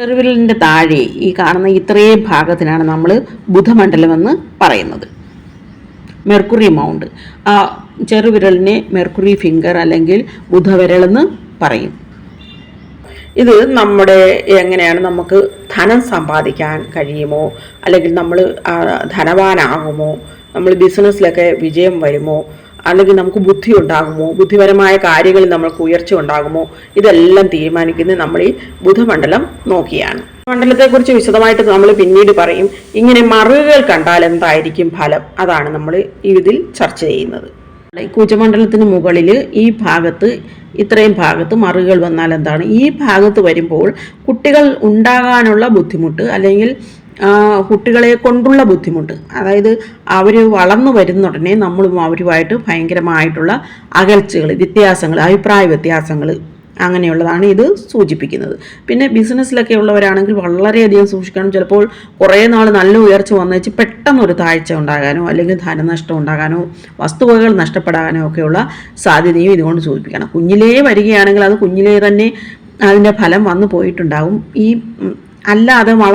ചെറുവിരലിന്റെ താഴെ ഈ കാണുന്ന ഇത്രയും ഭാഗത്തിനാണ് നമ്മൾ ബുധമണ്ഡലം എന്ന് പറയുന്നത്. Mercury mount. ആ ചെറുവിരലിനെ മെർക്കുറി ഫിംഗർ അല്ലെങ്കിൽ ബുധവിരലെന്ന് പറയും. ഇത് നമ്മുടെ എങ്ങനെയാണ് നമുക്ക് ധനം സമ്പാദിക്കാൻ കഴിയുമോ? അല്ലെങ്കിൽ നമ്മൾ ധനവാനാകുമോ? നമ്മൾ ബിസിനസ്സിലൊക്കെ വിജയം വരുമോ? അല്ലെങ്കിൽ നമുക്ക് ബുദ്ധി ഉണ്ടാകുമോ? ബുദ്ധിപരമായ കാര്യങ്ങളിൽ നമ്മൾക്ക് ഉയർച്ച ഉണ്ടാകുമോ? ഇതെല്ലാം തീരുമാനിക്കുന്നത് നമ്മൾ ഈ ബുധമണ്ഡലം നോക്കിയാണ്. മണ്ഡലത്തെക്കുറിച്ച് വിശദമായിട്ട് നമ്മൾ പിന്നീട് പറയും. ഇങ്ങനെ മറുകൾ കണ്ടാൽ എന്തായിരിക്കും ഫലം? അതാണ് നമ്മൾ ഇതിൽ ചർച്ച ചെയ്യുന്നത്. കുജമണ്ഡലത്തിന് മുകളിൽ ഈ ഭാഗത്ത് ഇത്രയും ഭാഗത്ത് മറുകൾ വന്നാൽ എന്താണ്? ഈ ഭാഗത്ത് വരുമ്പോൾ കുട്ടികൾ ഉണ്ടാകാനുള്ള ബുദ്ധിമുട്ട് അല്ലെങ്കിൽ കുട്ടികളെ കൊണ്ടുള്ള ബുദ്ധിമുട്ട്. അതായത് അവർ വളർന്നു വരുന്ന ഉടനെ നമ്മളും അവരുമായിട്ട് ഭയങ്കരമായിട്ടുള്ള അകൽച്ചകൾ വ്യത്യാസങ്ങൾ അഭിപ്രായ വ്യത്യാസങ്ങൾ അങ്ങനെയുള്ളതാണ് ഇത് സൂചിപ്പിക്കുന്നത്. പിന്നെ ബിസിനസ്സിലൊക്കെ ഉള്ളവരാണെങ്കിൽ വളരെയധികം സൂക്ഷിക്കണം. ചിലപ്പോൾ കുറേ നാൾ നല്ല ഉയർച്ച വന്നേച്ച് പെട്ടെന്നൊരു താഴ്ച ഉണ്ടാകാനോ അല്ലെങ്കിൽ ധനനഷ്ടം ഉണ്ടാകാനോ വസ്തുവകകൾ നഷ്ടപ്പെടാനോ ഒക്കെയുള്ള സാധ്യതയും ഇതുകൊണ്ട് സൂചിപ്പിക്കണം. കുഞ്ഞിലേ വരികയാണെങ്കിൽ അത് കുഞ്ഞിലേ തന്നെ അതിന്റെ ഫലം വന്നു പോയിട്ടുണ്ടാകും. ഈ അല്ലാതെ വള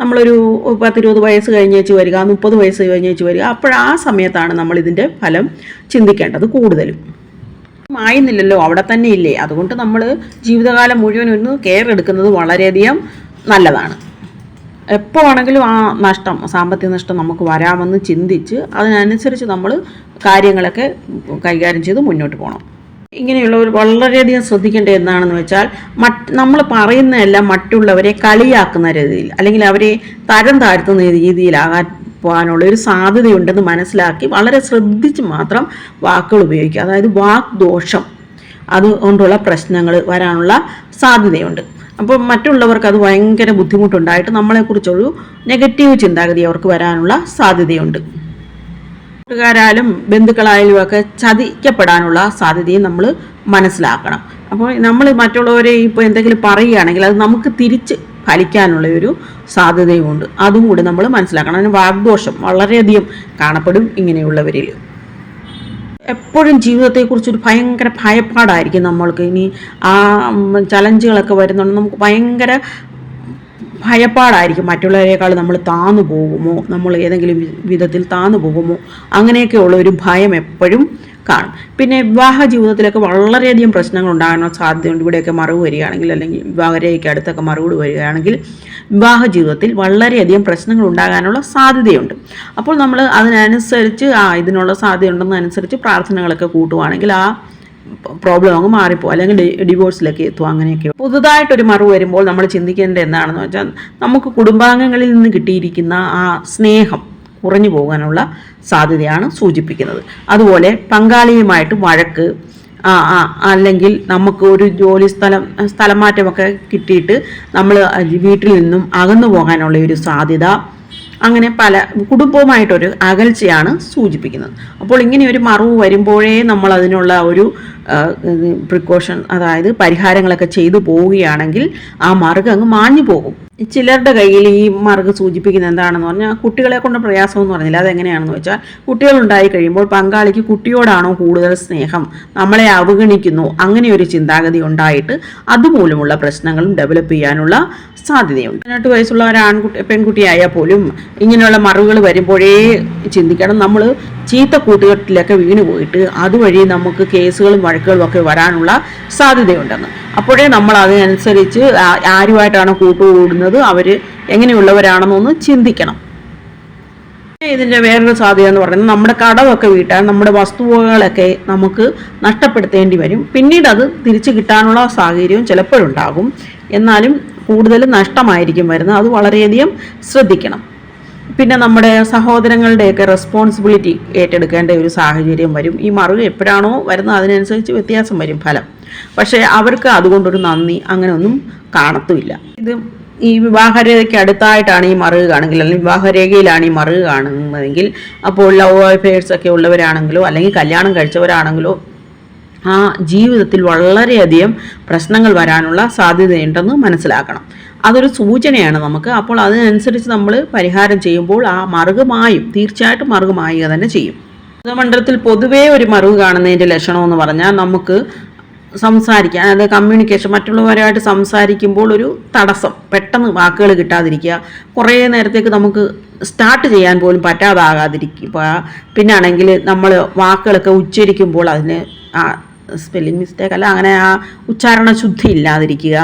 നമ്മളൊരു പത്തിരുപത് വയസ്സ് കഴിഞ്ഞ് വെച്ച് വരിക മുപ്പത് വയസ്സ് കഴിഞ്ഞ് വെച്ച് വരിക അപ്പോൾ ആ സമയത്താണ് നമ്മൾ ഇതിന്റെ ഫലം ചിന്തിക്കേണ്ടത് കൂടുതലും. ആയിരുന്നില്ലല്ലോ അവിടെ തന്നെ ഇല്ലേ? അതുകൊണ്ട് നമ്മൾ ജീവിതകാലം മുഴുവൻ ഒന്ന് കെയർ എടുക്കുന്നത് വളരെയധികം നല്ലതാണ്. എപ്പോൾ ആണെങ്കിലും ആ നഷ്ടം സാമ്പത്തിക നഷ്ടം നമുക്ക് വരാമെന്ന് ചിന്തിച്ച് അതിനനുസരിച്ച് നമ്മൾ കാര്യങ്ങളൊക്കെ കൈകാര്യം ചെയ്ത് മുന്നോട്ട് പോകണം ഇങ്ങനെയുള്ളവർ വളരെയധികം ശ്രദ്ധിക്കേണ്ട എന്താണെന്ന് വെച്ചാൽ മറ്റ് നമ്മൾ പറയുന്നതെല്ലാം മറ്റുള്ളവരെ കളിയാക്കുന്ന രീതിയിൽ അല്ലെങ്കിൽ അവരെ തരം താഴ്ത്തുന്ന രീതിയിലാകാൻ പോകാനുള്ള ഒരു സാധ്യതയുണ്ടെന്ന് മനസ്സിലാക്കി വളരെ ശ്രദ്ധിച്ച് മാത്രം വാക്കുകൾ ഉപയോഗിക്കുക. അതായത് വാക് ദോഷം അതുകൊണ്ടുള്ള പ്രശ്നങ്ങൾ വരാനുള്ള സാധ്യതയുണ്ട്. അപ്പോൾ മറ്റുള്ളവർക്ക് അത് ഭയങ്കര ബുദ്ധിമുട്ടുണ്ടായിട്ട് നമ്മളെക്കുറിച്ചൊരു നെഗറ്റീവ് ചിന്താഗതി അവർക്ക് വരാനുള്ള സാധ്യതയുണ്ട്. കൂട്ടുകാരാലും ബന്ധുക്കളായാലും ഒക്കെ ചതിക്കപ്പെടാനുള്ള സാധ്യതയും നമ്മൾ മനസ്സിലാക്കണം. അപ്പോൾ നമ്മൾ മറ്റുള്ളവരെ ഇപ്പോൾ എന്തെങ്കിലും പറയുകയാണെങ്കിൽ അത് നമുക്ക് തിരിച്ച് ഫലിക്കാനുള്ള ഒരു സാധ്യതയുമുണ്ട്. അതും കൂടി നമ്മൾ മനസ്സിലാക്കണം. അതിന് വാഗ്ദോഷം വളരെയധികം കാണപ്പെടും ഇങ്ങനെയുള്ളവരിൽ. എപ്പോഴും ജീവിതത്തെക്കുറിച്ച് ഒരു ഭയങ്കര ഭയപ്പാടായിരിക്കും നമ്മൾക്ക്. ഇനി ആ ചലഞ്ചുകളൊക്കെ വരുന്നുണ്ട്. നമുക്ക് ഭയങ്കര ഭയപ്പാടായിരിക്കും. മറ്റുള്ളവരെക്കാൾ നമ്മൾ താന്നു പോകുമോ? നമ്മൾ ഏതെങ്കിലും വിധത്തിൽ താന്നു പോകുമോ? അങ്ങനെയൊക്കെയുള്ള ഒരു ഭയം എപ്പോഴും കാണും. പിന്നെ വിവാഹ ജീവിതത്തിലൊക്കെ വളരെയധികം പ്രശ്നങ്ങൾ ഉണ്ടാകാനുള്ള സാധ്യതയുണ്ട്. ഇവിടെയൊക്കെ മറവ് വരികയാണെങ്കിൽ അല്ലെങ്കിൽ വിവാഹരേഖയ്ക്ക് അടുത്തൊക്കെ മറുപടി വരികയാണെങ്കിൽ വിവാഹ ജീവിതത്തിൽ വളരെയധികം പ്രശ്നങ്ങൾ ഉണ്ടാകാനുള്ള സാധ്യതയുണ്ട്. അപ്പോൾ നമ്മൾ അതിനനുസരിച്ച് ആ ഇതിനുള്ള സാധ്യതയുണ്ടെന്നനുസരിച്ച് പ്രാർത്ഥനകളൊക്കെ കൂട്ടുവാണെങ്കിൽ ആ പ്രോബ്ലം അങ്ങ് മാറിപ്പോകും അല്ലെങ്കിൽ ഡിവോഴ്സിലേക്ക് എത്തും അങ്ങനെയൊക്കെ. പുതുതായിട്ടൊരു മറു വരുമ്പോൾ നമ്മൾ ചിന്തിക്കേണ്ടത് എന്താണെന്ന് വെച്ചാൽ നമുക്ക് കുടുംബാംഗങ്ങളിൽ നിന്ന് കിട്ടിയിരിക്കുന്ന ആ സ്നേഹം കുറഞ്ഞു പോകാനുള്ള സാധ്യതയാണ് സൂചിപ്പിക്കുന്നത്. അതുപോലെ പങ്കാളിയുമായിട്ട് വഴക്ക് അല്ലെങ്കിൽ നമുക്ക് ഒരു ജോലി സ്ഥലം സ്ഥലം മാറ്റമൊക്കെ കിട്ടിയിട്ട് നമ്മൾ വീട്ടിൽ നിന്നും അകന്നു പോകാനുള്ള ഒരു സാധ്യത അങ്ങനെ പല കുടുംബവുമായിട്ടൊരു അകൽച്ചയാണ് സൂചിപ്പിക്കുന്നത്. അപ്പോൾ ഇങ്ങനെ ഒരു മറവ് വരുമ്പോഴേ നമ്മൾ അതിനുള്ള ഒരു പ്രിക്കോഷൻ അതായത് പരിഹാരങ്ങളൊക്കെ ചെയ്തു പോവുകയാണെങ്കിൽ ആ മറുക് അങ്ങ് മാഞ്ഞു പോകും. ചിലരുടെ കയ്യിൽ ഈ മറുക് സൂചിപ്പിക്കുന്നത് എന്താണെന്ന് പറഞ്ഞാൽ കുട്ടികളെ കൊണ്ട് പ്രയാസം എന്ന് പറഞ്ഞില്ല അതെങ്ങനെയാണെന്ന് വെച്ചാൽ കുട്ടികളുണ്ടായി കഴിയുമ്പോൾ പങ്കാളിക്ക് കുട്ടിയോടാണോ കൂടുതൽ സ്നേഹം നമ്മളെ അവഗണിക്കുന്നു അങ്ങനെ ഒരു ചിന്താഗതി ഉണ്ടായിട്ട് അതുമൂലമുള്ള പ്രശ്നങ്ങളും ഡെവലപ്പ് ചെയ്യാനുള്ള സാധ്യതയുണ്ട്. പതിനെട്ട് വയസ്സുള്ള ഒരു ആൺകുട്ടി പെൺകുട്ടിയായാൽ പോലും ഇങ്ങനെയുള്ള മറുകൾ വരുമ്പോഴേ ചിന്തിക്കണം. നമ്മൾ ചീത്ത കൂട്ടുകെട്ടിലൊക്കെ വീണു പോയിട്ട് അതുവഴി നമുക്ക് കേസുകളും വഴക്കുകളും ഒക്കെ വരാനുള്ള സാധ്യതയുണ്ടെന്ന്. അപ്പോഴേ നമ്മൾ അതിനനുസരിച്ച് ആരുമായിട്ടാണ് കൂട്ടുകൂടുന്നത് അവർ എങ്ങനെയുള്ളവരാണെന്നൊന്ന് ചിന്തിക്കണം. ഇതിന്റെ വേറൊരു സാധ്യത എന്ന് പറയുന്നത് നമ്മുടെ കടമൊക്കെ വീട്ടാൻ നമ്മുടെ വസ്തുവകളൊക്കെ നമുക്ക് നഷ്ടപ്പെടുത്തേണ്ടി വരും. പിന്നീട് അത് തിരിച്ചു കിട്ടാനുള്ള സാഹചര്യവും ചിലപ്പോഴുണ്ടാകും. എന്നാലും കൂടുതൽ നഷ്ടമായിരിക്കും വരുന്നത്. അത് വളരെയധികം ശ്രദ്ധിക്കണം. പിന്നെ നമ്മുടെ സഹോദരങ്ങളുടെയൊക്കെ റെസ്പോൺസിബിലിറ്റി ഏറ്റെടുക്കേണ്ട ഒരു സാഹചര്യം വരും. ഈ മറുക എപ്പോഴാണോ വരുന്നത് അതിനനുസരിച്ച് വ്യത്യാസം വരും ഫലം. പക്ഷേ അവർക്ക് അതുകൊണ്ടൊരു നന്ദി അങ്ങനെയൊന്നും കാണത്തുമില്ല. ഇത് ഈ വിവാഹരേഖയ്ക്ക് അടുത്തായിട്ടാണ് ഈ മറുക കാണെങ്കിൽ അല്ലെങ്കിൽ വിവാഹരേഖയിലാണ് ഈ മറുക കാണുന്നതെങ്കിൽ അപ്പോൾ ലവ് അഫെയർസ് ഒക്കെ ഉള്ളവരാണെങ്കിലോ അല്ലെങ്കിൽ കല്യാണം കഴിച്ചവരാണെങ്കിലോ ആ ജീവിതത്തിൽ വളരെയധികം പ്രശ്നങ്ങൾ വരാനുള്ള സാധ്യതയുണ്ടെന്ന് മനസ്സിലാക്കണം. അതൊരു സൂചനയാണ് നമുക്ക്. അപ്പോൾ അതിനനുസരിച്ച് നമ്മൾ പരിഹാരം ചെയ്യുമ്പോൾ ആ മറുകുമായും തീർച്ചയായിട്ടും മറുകുമായുക തന്നെ ചെയ്യും. മണ്ഡലത്തിൽ പൊതുവേ ഒരു മറുക് കാണുന്നതിന്റെ ലക്ഷണമെന്ന് പറഞ്ഞാൽ നമുക്ക് സംസാരിക്കാൻ അതായത് കമ്മ്യൂണിക്കേഷൻ മറ്റുള്ളവരുമായിട്ട് സംസാരിക്കുമ്പോൾ ഒരു തടസ്സം പെട്ടെന്ന് വാക്കുകൾ കിട്ടാതിരിക്കുക കുറേ നേരത്തേക്ക് നമുക്ക് സ്റ്റാർട്ട് ചെയ്യാൻ പോലും പറ്റാതാകാതിരിക്കുക. പിന്നാണെങ്കിൽ നമ്മൾ വാക്കുകളൊക്കെ ഉച്ചരിക്കുമ്പോൾ അതിന് സ്പെല്ലിംഗ് മിസ്റ്റേക്ക് അല്ല അങ്ങനെ ആ ഉച്ചാരണ ശുദ്ധി ഇല്ലാതിരിക്കുക.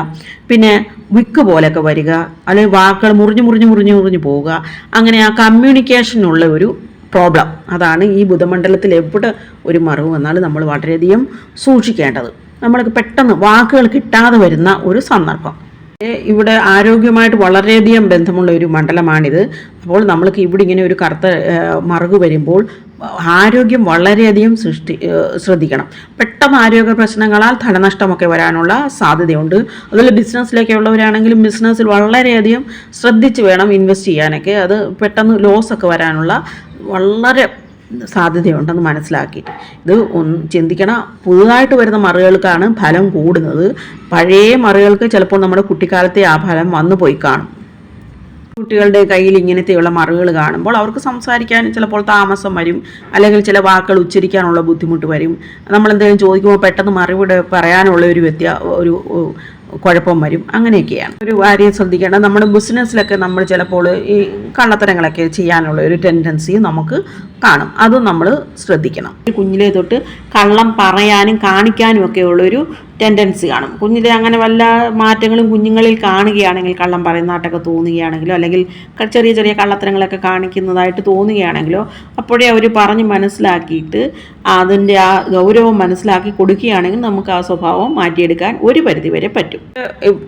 പിന്നെ വിക്ക് പോലൊക്കെ വരിക അല്ലെങ്കിൽ വാക്കുകൾ മുറിഞ്ഞു മുറിഞ്ഞു മുറിഞ്ഞു മുറിഞ്ഞ് പോവുക. അങ്ങനെ ആ കമ്മ്യൂണിക്കേഷനുള്ള ഒരു പ്രോബ്ലം അതാണ് ഈ ബുധമണ്ഡലത്തിൽ എവിടെ ഒരു മറിവ് വന്നാലും നമ്മൾ വളരെയധികം സൂക്ഷിക്കേണ്ടത്. നമ്മൾക്ക് പെട്ടെന്ന് വാക്കുകൾ കിട്ടാതെ വരുന്ന ഒരു സന്ദർഭം. ഇവിടെ ആരോഗ്യമായിട്ട് വളരെയധികം ബന്ധമുള്ള ഒരു മണ്ഡലമാണിത്. അപ്പോൾ നമ്മൾക്ക് ഇവിടെ ഇങ്ങനെ ഒരു കറുത്ത മറുകു വരുമ്പോൾ ആരോഗ്യം വളരെയധികം സൃഷ്ടി ശ്രദ്ധിക്കണം. പെട്ടെന്ന് ആരോഗ്യ പ്രശ്നങ്ങളാൽ ധനനഷ്ടമൊക്കെ വരാനുള്ള സാധ്യതയുണ്ട്. അതുപോലെ ബിസിനസ്സിലേക്കുള്ളവരാണെങ്കിലും ബിസിനസ്സിൽ വളരെയധികം ശ്രദ്ധിച്ച് വേണം ഇൻവെസ്റ്റ് ചെയ്യാനൊക്കെ. അത് പെട്ടെന്ന് ലോസ് ഒക്കെ വരാനുള്ള വളരെ സാധ്യതയുണ്ടെന്ന് മനസ്സിലാക്കിയിട്ട്. ഇത് ചിന്തിക്കണം പുതുതായിട്ട് വരുന്ന മറികൾക്കാണ് ഫലം കൂടുന്നത്. പഴയ മറികൾക്ക് ചിലപ്പോൾ നമ്മുടെ കുട്ടിക്കാലത്തെ ആ ഫലം വന്നു പോയി കാണും. കുട്ടികളുടെ കയ്യിൽ ഇങ്ങനത്തെയുള്ള മറികൾ കാണുമ്പോൾ അവർക്ക് സംസാരിക്കാൻ ചിലപ്പോൾ താമസം വരും അല്ലെങ്കിൽ ചില വാക്കുകൾ ഉച്ചരിക്കാനുള്ള ബുദ്ധിമുട്ട് വരും. നമ്മൾ എന്തെങ്കിലും ചോദിക്കുമ്പോൾ പെട്ടെന്ന് മറുപടി പറയാനുള്ള ഒരു വ്യത്യാ ഒരു കുഴപ്പം വരും. അങ്ങനെയൊക്കെയാണ്. ഒരു കാര്യം ശ്രദ്ധിക്കേണ്ടത് നമ്മുടെ ബിസിനസ്സിലൊക്കെ നമ്മൾ ചിലപ്പോൾ ഈ കള്ളത്തരങ്ങളൊക്കെ ചെയ്യാനുള്ള ഒരു ടെൻഡൻസി നമുക്ക് കാണും. അതും നമ്മൾ ശ്രദ്ധിക്കണം. കുഞ്ഞിലെ തൊട്ട് കള്ളം പറയാനും കാണിക്കാനും ഒക്കെ ഉള്ളൊരു ടെൻഡൻസി കാണും. കുഞ്ഞിലെ അങ്ങനെ വല്ല മാറ്റങ്ങളും കുഞ്ഞുങ്ങളിൽ കാണുകയാണെങ്കിൽ കള്ളം പറയുന്നതായിട്ടൊക്കെ തോന്നുകയാണെങ്കിലോ അല്ലെങ്കിൽ ചെറിയ ചെറിയ കള്ളത്തരങ്ങളൊക്കെ കാണിക്കുന്നതായിട്ട് തോന്നുകയാണെങ്കിലോ അപ്പോഴേ അവർ പറഞ്ഞ് മനസ്സിലാക്കിയിട്ട് അതിന്റെ ആ ഗൗരവം മനസ്സിലാക്കി കൊടുക്കുകയാണെങ്കിൽ നമുക്ക് ആ സ്വഭാവം മാറ്റിയെടുക്കാൻ ഒരു പരിധി വരെ പറ്റും.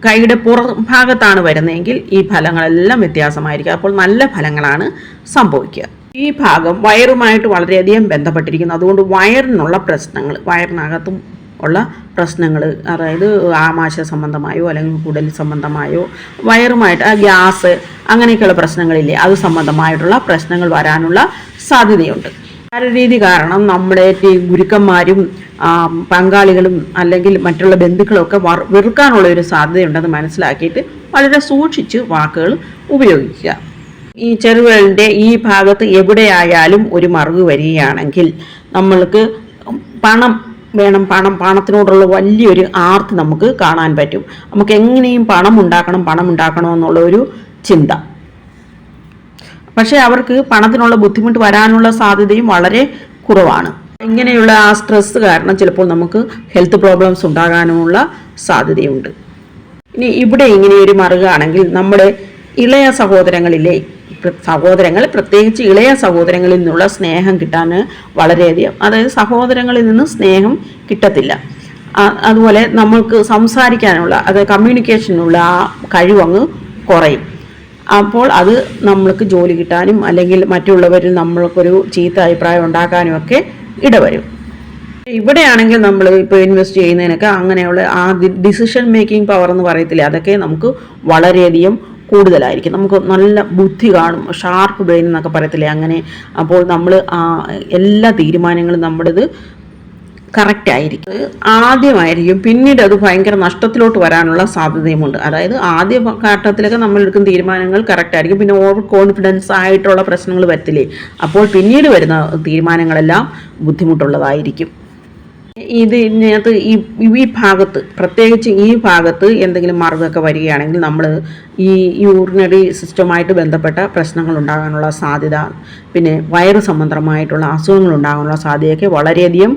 കൈയുടെ പുറഭാഗത്താണ് വരുന്നതെങ്കിൽ ഈ ഫലങ്ങളെല്ലാം വ്യത്യാസമായിരിക്കും. അപ്പോൾ നല്ല ഫലങ്ങളാണ് സംഭവിക്കുക. ഈ ഭാഗം വയറുമായിട്ട് വളരെയധികം ബന്ധപ്പെട്ടിരിക്കുന്നു. അതുകൊണ്ട് വയറിനുള്ള പ്രശ്നങ്ങൾ വയറിനകത്തും ഉള്ള പ്രശ്നങ്ങൾ അതായത് ആമാശയ സംബന്ധമായോ അല്ലെങ്കിൽ കുടൽ സംബന്ധമായോ വയറുമായിട്ട് ആ ഗ്യാസ് അങ്ങനെയൊക്കെയുള്ള പ്രശ്നങ്ങളില്ലേ അത് സംബന്ധമായിട്ടുള്ള പ്രശ്നങ്ങൾ വരാനുള്ള സാധ്യതയുണ്ട്. രീതി കാരണം നമ്മുടെ ഈ ഗുരുക്കന്മാരും പങ്കാളികളും അല്ലെങ്കിൽ മറ്റുള്ള ബന്ധുക്കളൊക്കെ വെറുക്കാനുള്ള ഒരു സാധ്യതയുണ്ടെന്ന് മനസ്സിലാക്കിയിട്ട് വളരെ സൂക്ഷിച്ച് വാക്കുകൾ ഉപയോഗിക്കുക. ഈ ചെറുവിരലിന്റെ ഈ ഭാഗത്ത് എവിടെയായാലും ഒരു മറുക് വരികയാണെങ്കിൽ നമ്മൾക്ക് പണം വേണം പണം പണത്തിനോടുള്ള വലിയൊരു ആർത്ത് നമുക്ക് കാണാൻ പറ്റും. നമുക്ക് എങ്ങനെയും പണം ഉണ്ടാക്കണം പണം ഉണ്ടാക്കണം എന്നുള്ള ഒരു ചിന്ത. പക്ഷേ അവർക്ക് പണത്തിനുള്ള ബുദ്ധിമുട്ട് വരാനുള്ള സാധ്യതയും വളരെ കുറവാണ്. ഇങ്ങനെയുള്ള ആ സ്ട്രെസ് കാരണം ചിലപ്പോൾ നമുക്ക് ഹെൽത്ത് പ്രോബ്ലംസ് ഉണ്ടാകാനുമുള്ള സാധ്യതയുണ്ട്. ഇനി ഇവിടെ ഇങ്ങനെ ഒരു മറുകയാണെങ്കിൽ നമ്മുടെ ഇളയ സഹോദരങ്ങളിലെ സഹോദരങ്ങൾ പ്രത്യേകിച്ച് ഇളയ സഹോദരങ്ങളിൽ നിന്നുള്ള സ്നേഹം കിട്ടാൻ വളരെയധികം. അതായത് സഹോദരങ്ങളിൽ നിന്ന് സ്നേഹം കിട്ടത്തില്ല. അതുപോലെ നമ്മൾക്ക് സംസാരിക്കാനുള്ള അതായത് കമ്മ്യൂണിക്കേഷനുള്ള ആ കഴിവങ്ങ് കുറയും. അപ്പോൾ അത് നമ്മൾക്ക് ജോലി കിട്ടാനും അല്ലെങ്കിൽ മറ്റുള്ളവരിൽ നമ്മൾക്കൊരു ചീത്ത അഭിപ്രായം ഉണ്ടാക്കാനും ഒക്കെ ഇടവരും. ഇവിടെയാണെങ്കിൽ നമ്മൾ ഇപ്പോൾ ഇൻവെസ്റ്റ് ചെയ്യുന്നതിനൊക്കെ അങ്ങനെയുള്ള ആ ഡിസിഷൻ മേക്കിംഗ് പവർ എന്ന് പറയത്തില്ല? അതൊക്കെ നമുക്ക് വളരെയധികം കൂടുതലായിരിക്കും. നമുക്ക് നല്ല ബുദ്ധി കാണും ഷാർപ്പ് ബ്രെയിൻ എന്നൊക്കെ പറയത്തില്ലേ അങ്ങനെ. അപ്പോൾ നമ്മൾ എല്ലാ തീരുമാനങ്ങളും നമ്മുടേത് കറക്റ്റ് ആയിരിക്കും. ആദ്യമായിരിക്കും പിന്നീട് അത് ഭയങ്കര നഷ്ടത്തിലോട്ട് വരാനുള്ള സാധ്യതയുമുണ്ട്. അതായത് ആദ്യ ഘട്ടത്തിലൊക്കെ നമ്മൾ എടുക്കുന്ന തീരുമാനങ്ങൾ കറക്റ്റ് ആയിരിക്കും. പിന്നെ ഓവർ കോൺഫിഡൻസ് ആയിട്ടുള്ള പ്രശ്നങ്ങൾ വരത്തില്ലേ. അപ്പോൾ പിന്നീട് വരുന്ന തീരുമാനങ്ങളെല്ലാം ബുദ്ധിമുട്ടുള്ളതായിരിക്കും. ഇത് ഇതിനകത്ത് ഈ ഈ ഭാഗത്ത് പ്രത്യേകിച്ച് ഈ ഭാഗത്ത് എന്തെങ്കിലും മറുകൊക്കെ വരികയാണെങ്കിൽ നമ്മൾ ഈ യൂറിനറി സിസ്റ്റമായിട്ട് ബന്ധപ്പെട്ട പ്രശ്നങ്ങൾ ഉണ്ടാകാനുള്ള സാധ്യത പിന്നെ വയറ് സംബന്ധമായിട്ടുള്ള അസുഖങ്ങൾ ഉണ്ടാകാനുള്ള സാധ്യതയൊക്കെ വളരെയധികം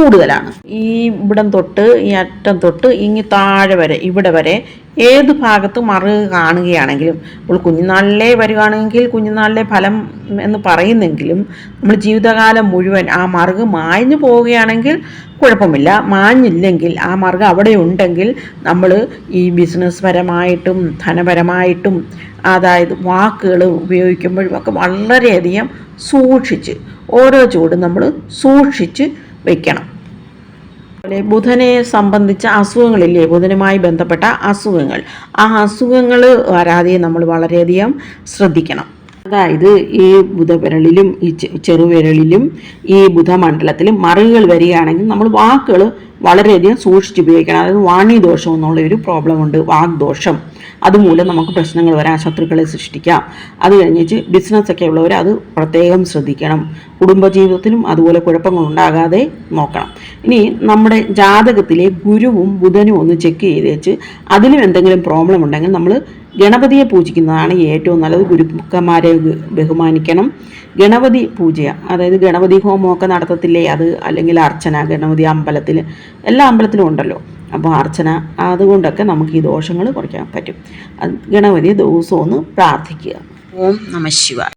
കൂടുതലാണ്. ഈ ഇവിടം തൊട്ട് ഈ അറ്റം തൊട്ട് ഇങ്ങി താഴെ വരെ ഇവിടെ വരെ ഏത് ഭാഗത്ത് മറു കാണുകയാണെങ്കിലും അപ്പോൾ കുഞ്ഞുനാളിലെ വരികയാണെങ്കിൽ കുഞ്ഞുനാളിലെ ഫലം എന്ന് പറയുന്നെങ്കിലും നമ്മൾ ജീവിതകാലം മുഴുവൻ ആ മറുക് മാഞ്ഞു പോവുകയാണെങ്കിൽ കുഴപ്പമില്ല. മാഞ്ഞില്ലെങ്കിൽ ആ മറുക് അവിടെ ഉണ്ടെങ്കിൽ നമ്മൾ ഈ ബിസിനസ് പരമായിട്ടും ധനപരമായിട്ടും അതായത് വാക്കുകൾ ഉപയോഗിക്കുമ്പോഴും ഒക്കെ വളരെയധികം സൂക്ഷിച്ച് ഓരോ ചൂടും നമ്മൾ സൂക്ഷിച്ച് വയ്ക്കണം അതുപോലെ ബുധനെ സംബന്ധിച്ച അസുഖങ്ങളില്ലേ? ബുധനുമായി ബന്ധപ്പെട്ട അസുഖങ്ങൾ. ആ അസുഖങ്ങൾ വരാതെ നമ്മൾ വളരെയധികം ശ്രദ്ധിക്കണം. അതായത് ഈ ബുധവിരലിലും ഈ ചെറുവിരളിലും ഈ ബുധമണ്ഡലത്തിലും മറുകൾ വരികയാണെങ്കിൽ നമ്മൾ വാക്കുകൾ വളരെയധികം സൂക്ഷിച്ച് ഉപയോഗിക്കണം. അതായത് വാണിദോഷം എന്നുള്ള ഒരു പ്രോബ്ലം ഉണ്ട് വാഗ്ദോഷം. അതുമൂലം നമുക്ക് പ്രശ്നങ്ങൾ വരാം ശത്രുക്കളെ സൃഷ്ടിക്കാം. അത് കഴിഞ്ഞിട്ട് ബിസിനസ്സൊക്കെ ഉള്ളവർ അത് പ്രത്യേകം ശ്രദ്ധിക്കണം. കുടുംബജീവിതത്തിലും അതുപോലെ കുഴപ്പങ്ങൾ ഉണ്ടാകാതെ നോക്കണം. ഇനി നമ്മുടെ ജാതകത്തിലെ ഗുരുവും ബുധനും ഒന്ന് ചെക്ക് ചെയ്ത് വെച്ച് അതിലും എന്തെങ്കിലും പ്രോബ്ലം ഉണ്ടെങ്കിൽ നമ്മൾ ഗണപതിയെ പൂജിക്കുന്നതാണ് ഏറ്റവും നല്ലത്. ഗുരുക്കന്മാരെ ബഹുമാനിക്കണം. ഗണപതി പൂജ അതായത് ഗണപതി ഹോമമൊക്കെ നടത്തത്തില്ലേ അത്? അല്ലെങ്കിൽ അർച്ചന ഗണപതി അമ്പലത്തിൽ എല്ലാ അമ്പലത്തിലും ഉണ്ടല്ലോ. അപ്പോൾ അർച്ചന അതുകൊണ്ടൊക്കെ നമുക്ക് ഈ ദോഷങ്ങൾ കുറയ്ക്കാൻ പറ്റും. ഗണപതിയെ ദിവസവും ഒന്ന് പ്രാർത്ഥിക്കുക. ഓം നമ ശിവായ.